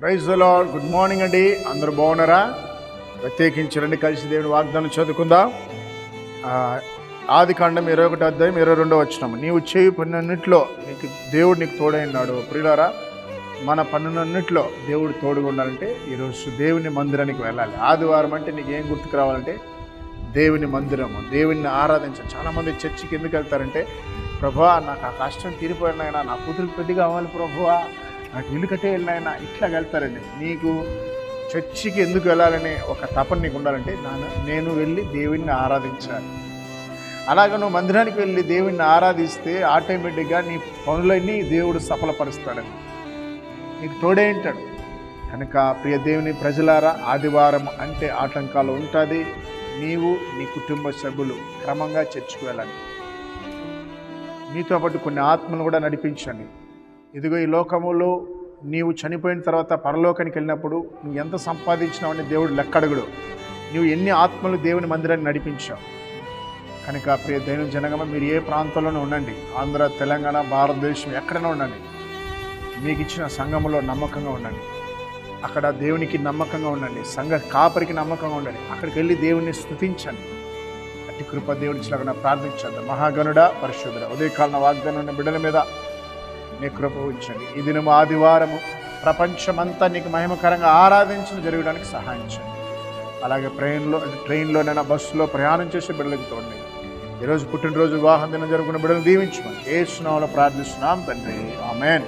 Praise lord good morning అండి అందరూ బాగున్నారా? ప్రత్యేకించి రండి కలిసి దేవుని వాగ్దానం చదువుకుందాం. ఆదికాండం ఆది కాండం ఇరవై ఒకటి అధ్యాయం ఇరవై రెండో వచ్చినాము నీవు చేయి పన్నెన్నిట్లో నీకు దేవుడు నీకు తోడైనాడు ప్రియులారా మన పన్నునన్నిట్లో దేవుడు తోడుగా ఉండాలంటే ఈరోజు దేవుని మందిరానికి వెళ్ళాలి. ఆదివారం అంటే నీకు ఏం గుర్తుకు రావాలంటే దేవుని మందిరము దేవుని ఆరాధించాలి. చాలామంది చర్చికి ఎందుకు వెళ్తారంటే ప్రభా నాకు ఆ కష్టం తీరిపోయినాయన నా కూతురికి పెళ్ళి కావాలి ప్రభువా నాకు ఇల్లు వెళ్ళినాయన ఇట్లా వెళ్తారండి నీకు చర్చికి ఎందుకు వెళ్ళాలని ఒక తపన నీకు ఉండాలంటే నాన్న నేను వెళ్ళి దేవుణ్ణి ఆరాధించాలి. అలాగ నువ్వు మందిరానికి వెళ్ళి దేవుణ్ణి ఆరాధిస్తే ఆటోమేటిక్గా నీ పనులన్నీ దేవుడు సఫలపరుస్తాడని. నీకు తోడేంటాడు కనుక ప్రియ దేవుని ప్రజలారా ఆదివారం అంటే ఆటంకాలు ఉంటుంది. నీవు నీ కుటుంబ సభ్యులు క్రమంగా చర్చికి వెళ్ళండి. మీతో పాటు కొన్ని ఆత్మలు కూడా నడిపించండి. ఇదిగో ఈ లోకములో నీవు చనిపోయిన తర్వాత పరలోకానికి వెళ్ళినప్పుడు నువ్వు ఎంత సంపాదించినావని దేవుడు లెక్కడుగుడు. నువ్వు ఎన్ని ఆత్మలు దేవుని మందిరాన్ని నడిపించావు. కనుక ప్రియ దైవం జనగమ మీరు ఏ ప్రాంతంలోనే ఉండండి. ఆంధ్ర తెలంగాణ భారతదేశం ఎక్కడైనా ఉండండి. మీకు ఇచ్చిన సంఘములో నమ్మకంగా ఉండండి. అక్కడ దేవునికి నమ్మకంగా ఉండండి. సంఘ కాపరికి నమ్మకంగా ఉండండి. అక్కడికి వెళ్ళి దేవుని స్థుతించండి అట్టి కృప దేవుడి చిలకన ప్రార్థించండి. మహాగనుడ పరిశుద్ధుడ ఉదయకాలన వాగ్దానం ఉన్న బిడ్డల మీద నీ కృప ఉంచండి. ఈ దినము ఆదివారము ప్రపంచమంతా నీకు మహిమకరంగా ఆరాధించిన జరగడానికి సహాయం చేయండి. అలాగే ట్రైన్లో ట్రైన్లోనైనా బస్సులో ప్రయాణం చేసే బిడ్డలకు తోడండి. ఈరోజు పుట్టినరోజు వివాహం దినం జరుగుకున్న బిడ్డలు దీవించమని ఏ స్నామంలో ప్రార్థిస్తున్నాం తండ్రి. ఆమెన్.